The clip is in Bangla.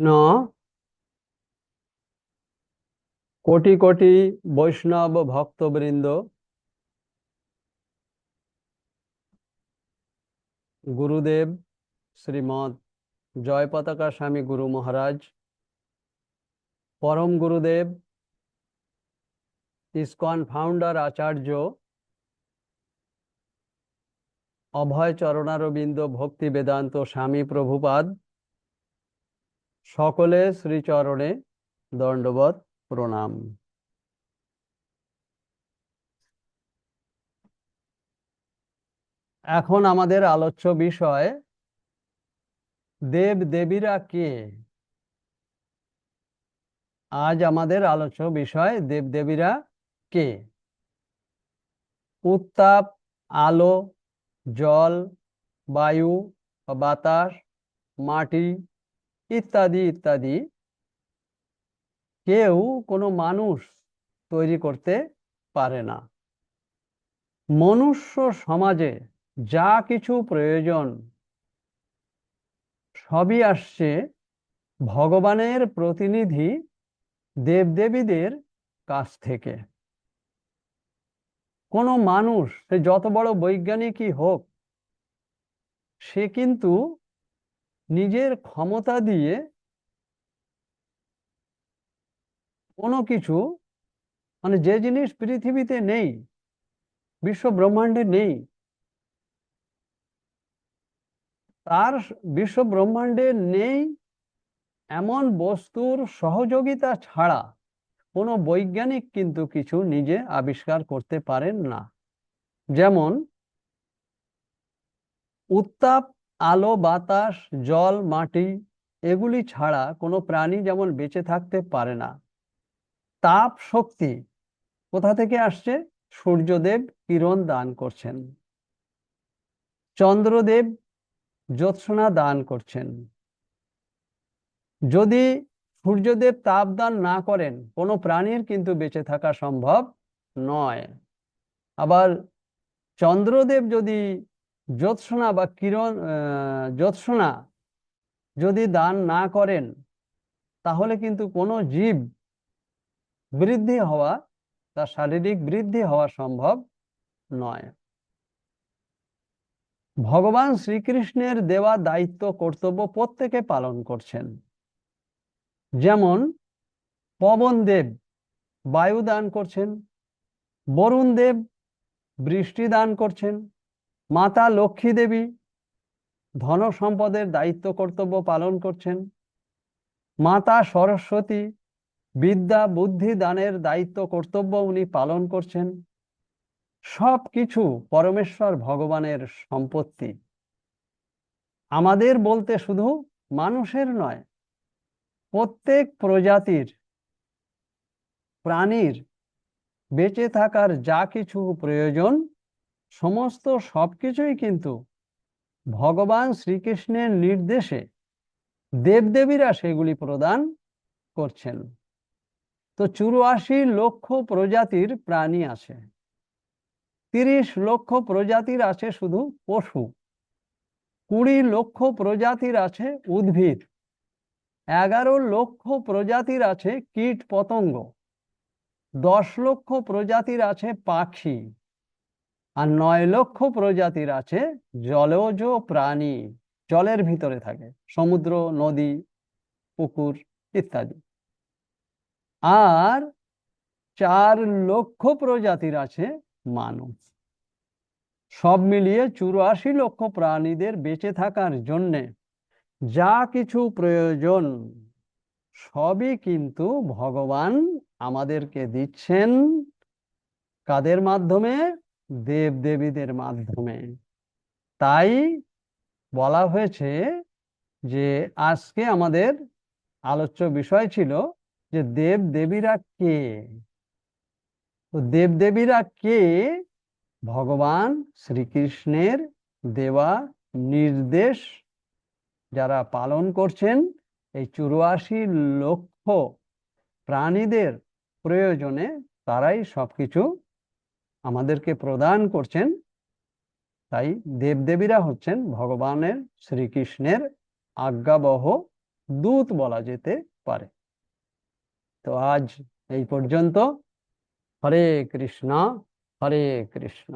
কৃষ্ণ কোটি কোটি বৈষ্ণব ভক্তবৃন্দ গুরুদেব শ্রীমৎ জয় পতাকা স্বামী গুরু মহারাজ, পরম গুরুদেব, ইসকন ফাউন্ডার আচার্য, অভয় চরণারবিন্দ ভক্তি বেদান্ত স্বামী প্রভুপাদ সকলে শ্রীচরণে দণ্ডবত প্রণাম। এখন আমাদের আলোচ্য বিষয়, দেব দেবীরা কে? আজ আমাদের আলোচ্য বিষয়, দেব দেবীরা কে? উত্তাপ, আলো, জল, বায়ু, বাতাস, মাটি ইত্যাদি ইত্যাদি। কেউ কোনো মানুষ তৈরি করতে পারে না। মনুষ্য সমাজে যা কিছু প্রয়োজন, সবই আসছে ভগবানের প্রতিনিধি দেবদেবীদের কাছ থেকে। কোনো মানুষ, সে যত বড় বৈজ্ঞানিকই হোক, সে কিন্তু নিজের ক্ষমতা দিয়ে কোনো কিছু মানে যে জিনিস পৃথিবীতে নেই, বিশ্ব ব্রহ্মাণ্ডে নেই, তার বিশ্ব ব্রহ্মাণ্ডে নেই এমন বস্তুর সহযোগিতা ছাড়া কোনো বৈজ্ঞানিক কিন্তু কিছু নিজে আবিষ্কার করতে পারেন না। যেমন উত্তাপ আলো, বাতাস, জল, মাটি এগুলি ছাড়া কোনো প্রাণী যেমন বেঁচে থাকতে পারে না। তাপ শক্তি কোথা থেকে আসছে? সূর্যদেব কিরণ দান করছেন। চন্দ্রদেব জ্যোৎস্না দান করছেন। যদি সূর্যদেব তাপ দান না করেন, কোনো প্রাণীর কিন্তু বেঁচে থাকা সম্ভব নয়। আবার চন্দ্রদেব যদি জ্যোৎস্না বা কিরণ জ্যোৎস্না যদি দান না করেন, তাহলে কিন্তু কোনো জীব বৃদ্ধি হওয়া, তার শারীরিক বৃদ্ধি হওয়া সম্ভব নয়। ভগবান শ্রীকৃষ্ণের দেওয়া দায়িত্ব, কর্তব্য প্রত্যেকে পালন করছেন। যেমন পবন দেব বায়ু দান করছেন, বরুণ দেব বৃষ্টি দান করছেন মাতা লক্ষ্মী দেবী ধন সম্পদের দায়িত্ব কর্তব্য পালন করছেন। মাতা সরস্বতী বিদ্যা বুদ্ধি দানের দায়িত্ব কর্তব্য উনি পালন করছেন। সব কিছু পরমেশ্বর ভগবানের সম্পত্তি। আমাদের বলতে শুধু মানুষের নয়, প্রত্যেক প্রজাতির প্রাণীর বেঁচে থাকার যা কিছু প্রয়োজন সমস্ত সবকিছুই কিন্তু ভগবান শ্রীকৃষ্ণের নির্দেশে দেবদেবীরা সেগুলি প্রদান করছেন। তো চুরাশি লক্ষ প্রজাতির প্রাণী আছে। তিরিশ লক্ষ প্রজাতির আছে শুধু পশু। কুড়ি লক্ষ প্রজাতির আছে উদ্ভিদ। এগারো লক্ষ প্রজাতির আছে কীট পতঙ্গ দশ লক্ষ প্রজাতির আছে পাখি। আর নয় লক্ষ প্রজাতির আছে জলজ প্রাণী, জলের ভিতরে থাকে, সমুদ্র, নদী, পুকুর ইত্যাদি। আর চার লক্ষ প্রজাতির আছে মানুষ। সব মিলিয়ে চুরাশি লক্ষ প্রাণীদের বেঁচে থাকার জন্যে যা কিছু প্রয়োজন, সবই কিন্তু ভগবান আমাদেরকে দিচ্ছেন। কাদের মাধ্যমে? দেব দেবীদের মাধ্যমে। তাই বলা হয়েছে যে, আজকে আমাদের আলোচ্য বিষয় ছিল যে দেব দেবীরা কে? তো দেব দেবীরা কে? ভগবান শ্রীকৃষ্ণের দেওয়া নির্দেশ যারা পালন করছেন, এই চুরাশি লক্ষ প্রাণীদের প্রয়োজনে তারাই সবকিছু আমাদেরকে প্রদান করছেন, তাই দেবদেবীরা হচ্ছেন ভগবানের শ্রীকৃষ্ণের আজ্ঞাবহ দূত বলা যেতে পারে। তো আজ এই পর্যন্ত। হরে কৃষ্ণ হরে কৃষ্ণ।